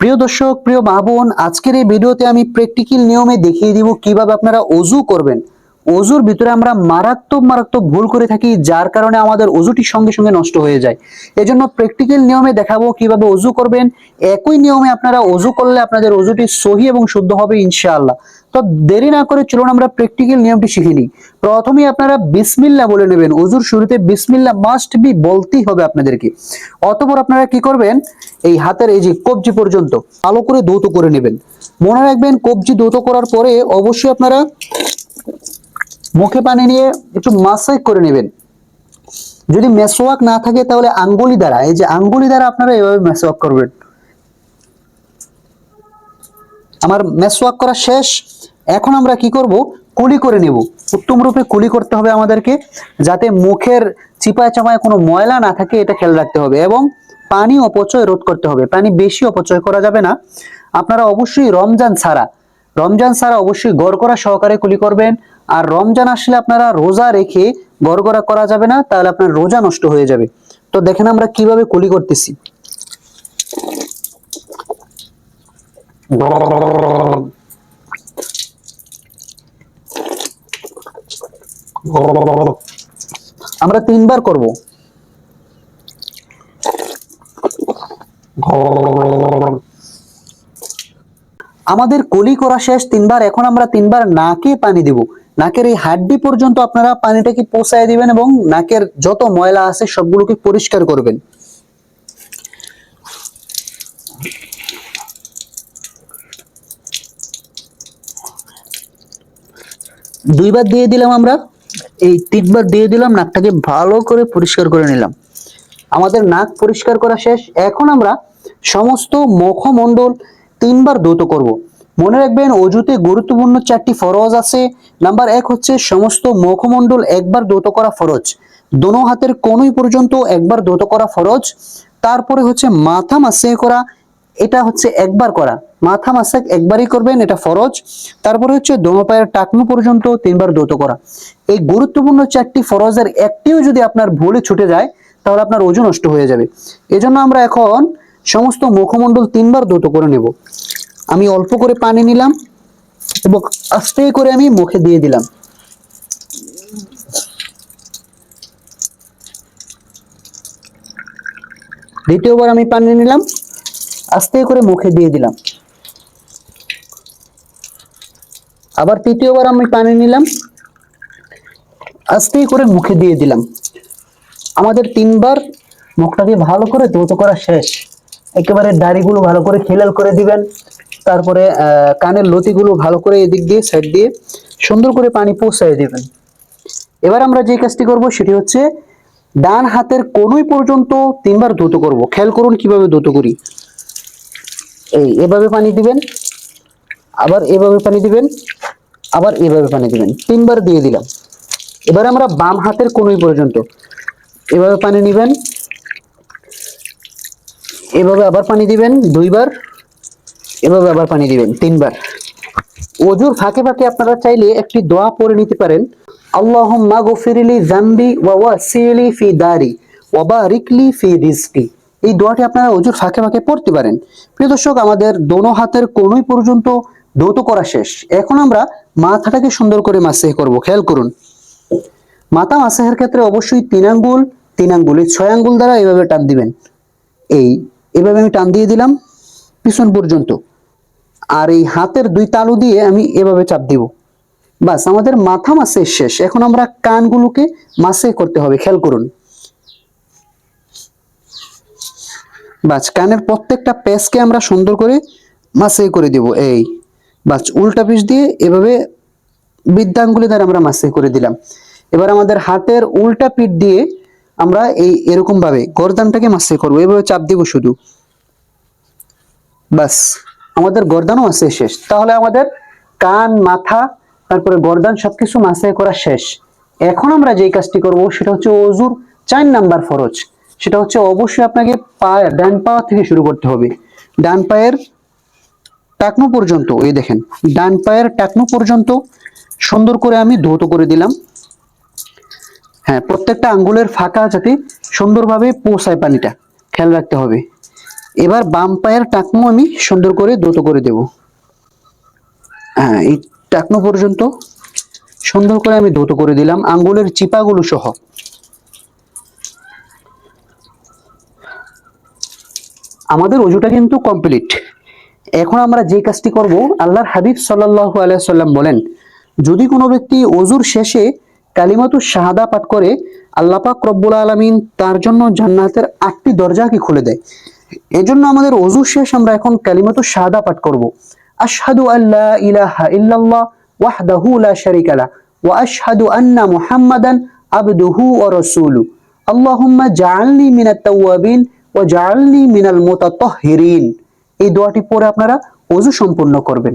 প্রিয় দর্শক, প্রিয় মা বোন, আজকের এই ভিডিওতে আমি প্র্যাকটিক্যাল নিয়মে দেখিয়ে দিব কীভাবে আপনারা অজু করবেন। অজুর ভিতরে আমরা মারাত্মক মারাত্মক ভুল করে থাকি, যার কারণে আমাদের অজুটি সঙ্গে সঙ্গে নষ্ট হয়ে যায়। এজন্য প্র্যাকটিক্যাল নিয়মে দেখাবো কীভাবে অজু করবেন। একই নিয়মে আপনারা অজু করলে আপনাদের অজুটি সহি এবং শুদ্ধ হবে ইনশাআল্লাহ। তো দেরি না করে চলুন আমরা প্র্যাকটিক্যাল নিয়মটি শিখে নিই। প্রথমেই আপনারা বিসমিল্লা বলে নেবেন। অজুর শুরুতে বিসমিল্লা মাস্ট বি বলতেই হবে আপনাদেরকে। অতপর আপনারা কি করবেন? এই হাতের এই যে কবজি পর্যন্ত ভালো করে দৌত করে নেবেন। মনে রাখবেন কবজি দৌত করার পরে অবশ্যই আপনারা মুখে পানি নিয়ে একটু মাসাজ করে নেবেন। যদি মেসোয়াক না থাকে, তাহলে আঙ্গুলি দ্বারা, এই যে আঙ্গুলি দ্বারা আপনারা এভাবে মেসোয়াক করবেন। আমার মেসওয়াক করা শেষ। এখন আমরা কি করব? কুলি করে নেব। উত্তম রূপে কুলি করতে হবে আমাদেরকে, যাতে মুখের চিপায় চাপায় কোনো ময়লা না থাকে, এটা খেয়াল রাখতে হবে। এবং পানি অপচয় রোধ করতে হবে। পানি বেশি অপচয় করা যাবে না। আপনারা অবশ্যই রমজান ছাড়া রমজান ছাড়া অবশ্যই গড় করা সহকারে কুলি করবেন। আর রমজান আসলে আপনারা রোজা রেখে গড়গড়া করা যাবে না, তাহলে আপনার রোজা নষ্ট হয়ে যাবে। তো দেখেন আমরা কীভাবে কুলি করতেছি। আমরা তিনবার করব। আমাদের কলি করা শেষ, তিনবার, এখন আমরা তিনবার নাকে পানি দিব। নাকের এই হাড্ডি পর্যন্ত আপনারা পানিটাকে পোষায় দিবেন এবং নাকের যত ময়লা আছে সবগুলোকে পরিষ্কার করবেন। দুইবার দিয়ে দিলাম আমরা। এই তিনবার দিয়ে দিলাম, নাকটাকে ভালো করে পরিষ্কার করে নিলাম। আমাদের নাক পরিষ্কার করা শেষ। এখন আমরা সমস্ত মুখমণ্ডল তিনবার দ্রুত করব। মনে রাখবেন, অজুতে গুরুত্বপূর্ণ চারটি ফরজ আছে। নাম্বার এক হচ্ছে সমস্ত মুখমণ্ডল একবার দ্রুত করা ফরজ। দোনো হাতের কোনই পর্যন্ত একবার দ্রুত করা ফরজ। তারপরে হচ্ছে মাথা মাসে করা, এটা হচ্ছে একবার করা। মাথা মাসাক একবারই করবেন, এটা ফরজ। তারপরে হচ্ছে দোনো পায়ের টাকনু পর্যন্ত তিনবার দ্রুত করা। এই গুরুত্বপূর্ণ চারটি ফরজের একটিও যদি আপনার ভুলে ছুটে যায়, তাহলে আপনার ওজন নষ্ট হয়ে যাবে। এজন্য আমরা এখন সমস্ত মুখমণ্ডল তিনবার দ্রুত করে নেব। আমি অল্প করে পানি নিলাম এবং আস্তে করে আমি মুখে দিয়ে দিলাম। দ্বিতীয়বার আমি পানি নিলাম, আস্তে করে মুখে দিয়ে দিলাম। আবার তৃতীয়বার আমি পানি নিলাম, আস্তে করে মুখে দিয়ে দিলাম। আমাদের তিনবার মুখটাকে ভালো করে দ্রুত করা শেষ। একেবারে দাড়িগুলো ভালো করে খেলাল করে দিবেন। তারপরে কানের লতিগুলো ভালো করে এদিক দিয়ে সাইড দিয়ে সুন্দর করে পানি পৌঁছায় দিবেন। এবার আমরা যে কাজটি করব সেটি হচ্ছে ডান হাতের কোনোই পর্যন্ত তিনবার দ্রুত করব। খেয়াল করুন কীভাবে দ্রুত করি। এই, এভাবে পানি দিবেন, আবার এভাবে পানি দিবেন, আবার এভাবে পানি দিবেন। তিনবার দিয়ে দিলাম। এবার আমরা বাম হাতের কোনোই পর্যন্ত এভাবে পানি নিবেন। এভাবে আবার পানি দিবেন দুইবার, এভাবে আবার পানি দিবেন তিনবার। অজুর ফাঁকে ফাঁকে আপনারা চাইলে একটি দোয়া পড়ে নিতে পারেন। আল্লাহুম্মা গফিরলি জাম্বি ওয়া ওয়াসিলি ফি দারি ওয়া বারিকলি ফি রিজকি। এই দোয়াটি আপনারা অজুর ফাঁকে ফাঁকে পড়তে পারেন। প্রিয় দর্শক, আমাদের দোনো হাতের কোনোই পর্যন্ত দৌত করা শেষ। এখন আমরা মাথাটাকে সুন্দর করে মাসে করব, খেয়াল করুন। মাথা মাসাহের ক্ষেত্রে অবশ্যই তিন আঙ্গুল তিন আঙ্গুল এই ছয় আঙ্গুল দ্বারা এভাবে টান দিবেন। এই এভাবে আমি টান দিয়ে দিলাম, পিছন পর্যন্ত। আর এই হাতের দুই তালু দিয়ে আমি এভাবে চাপ দিব। বাস, আমাদের মাথা মাসে শেষ। এখন আমরা কানগুলোকে মাসে করতে হবে, খেয়াল করুন। বাস, কানের প্রত্যেকটা পেসকে আমরা সুন্দর করে মাসে করে দেব, এই। বাস, উল্টা পিস দিয়ে এভাবে বৃদ্ধাঙ্গুলি দ্বারা আমরা মাসে করে দিলাম। এবার আমাদের হাতের উল্টা পিঠ দিয়ে আমরা এই এরকম ভাবে গরদানটাকে মাসে করব। এভাবে চাপ দিব শুধু। বাস, আমাদের গরদানও আছে শেষ। তাহলে আমাদের কান, মাথা, তারপরে গরদান সবকিছু মাসে করা শেষ। এখন আমরা যেই কাজটি করব সেটা হচ্ছে অজুর চার নাম্বার ফরজ। সেটা হচ্ছে অবশ্যই আপনাকে পায়ের ডান পা থেকে শুরু করতে হবে। ডান পায়ের টাকনু পর্যন্ত, এই দেখেন, ডান পায়ের টাকনু পর্যন্ত সুন্দর করে আমি ধৌত করে দিলাম। হ্যাঁ প্রত্যেকটা আঙ্গুলের ফাঁকা যাতে সুন্দরভাবে পৌঁছায় পানিটা। খেয়াল রাখতে হবে। এবার বাম পায়ের টাকনো আমি সুন্দর করে দ্রুত করে দেব। হ্যাঁ এই টাকনো পর্যন্ত সুন্দর করে আমি দ্রুত করে দিলাম। আঙ্গুলের চিপাগুলো সহ। আমাদের অজুটা কিন্তু কমপ্লিট। এখন আমরা যে কাজটি করব, আল্লাহর হাবিব সাল্লাল্লাহু আলাইহি সাল্লাম বলেন, যদি কোনো ব্যক্তি অজুর শেষে কালিমাতু শাহাদা পাঠ করে আল্লাহ পাক রব্বুল আলামিন তার জন্য জান্নাতের আটটি দরজাকে খুলে দেয়। এজন্য আমাদের অজু শেষ আমরা এখন কালিমাতু শাহাদা পাঠ করব। আশহাদু আল্লাহ ইলাহা ইল্লাল্লাহ ওয়াহদাহু লা শারিকা লা ওয়া আশহাদু আন্না মুহাম্মাদান আবদুহু ওয়া রাসূলু আল্লাহুম্মা জাআলনি মিনাত তাওয়াবিন ওয়া জাআলনি মিনাল মুতাতাহহিরিন এই দোয়াটি পরে আপনারা অজু সম্পূর্ণ করবেন।